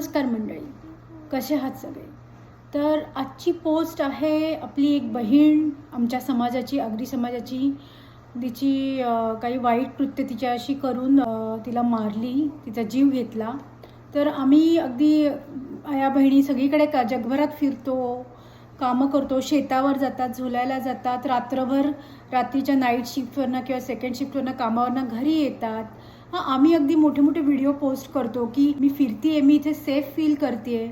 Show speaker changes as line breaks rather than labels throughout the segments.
नमस्कार मंडळी कसे आहात सगळे? तर आजची पोस्ट आहे आपली एक बहीण आमच्या समाजाची आगरी समाजाची. तिची काही वाईट कृत्य तिच्याशी करून तिला मारली तिचा जीव घेतला. तर आम्ही अगदी या बहिणी सगळीकडे का जगभरात फिरतो कामं करतो शेतावर जातात झुलायला जातात रात्रभर रात्रीच्या नाईट शिफ्टवरनं किंवा सेकंड शिफ्टवरनं कामावरनं घरी येतात. हां आम्ही अगदी मोठे मोठे व्हिडिओ पोस्ट करतो की मी फिरतीये मी इथे सेफ फील करते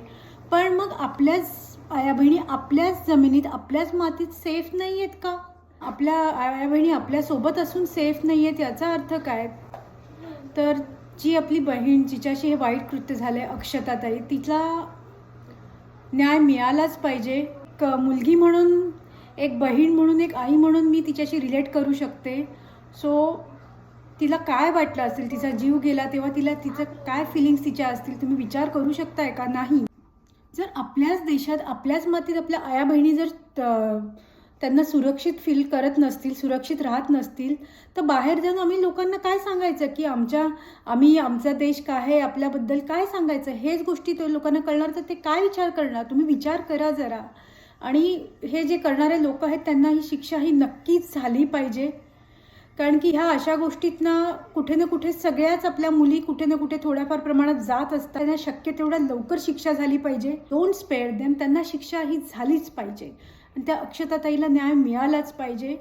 पण मग आपल्याच आया बहिणी आपल्याच जमिनीत आपल्याच मातीत सेफ नाही आहेत का? आपल्या आया बहिणी आपल्यासोबत असून सेफ नाही आहेत याचा अर्थ काय? तर जी आपली बहीण जिच्याशी हे वाईट कृत्य झालं आहे अक्षताताई तिला न्याय मिळालाच पाहिजे. क मुलगी म्हणून एक बहीण म्हणून एक आई म्हणून मी तिच्याशी रिलेट करू शकते. सो तिला काय वाटलं असेल? तिचा जीव गेला तेव्हा तिला तिचं काय फिलिंग्स तिच्या असतील? तुम्ही विचार करू शकताय का? नाही. जर आपल्याच देशात आपल्याच मातीत आपल्या आया बहिणी जर त- त्यांना सुरक्षित फील करत नसतील सुरक्षित राहत नसतील तर बाहेर जाऊन आम्ही लोकांना काय सांगायचं? की आमच्या आम्ही आमचा देश काय आहे? आपल्याबद्दल काय सांगायचं? हेच गोष्टी तो लोकांना कळणार तर ते काय विचार करणार? तुम्ही विचार करा जरा. आणि हे जे करणारे लोक आहेत त्यांना ही शिक्षा ही नक्कीच झाली पाहिजे. कारण की ह्या अशा गोष्टीतनं कुठे ना कुठे सगळ्याच आपल्या मुली कुठे ना कुठे थोड्याफार प्रमाणात जात असतात. त्यांना शक्य तेवढ्या लवकर शिक्षा झाली पाहिजे. डोंट स्पेअर देम त्यांना शिक्षा ही झालीच पाहिजे. आणि त्या अक्षताताईला न्याय मिळालाच पाहिजे.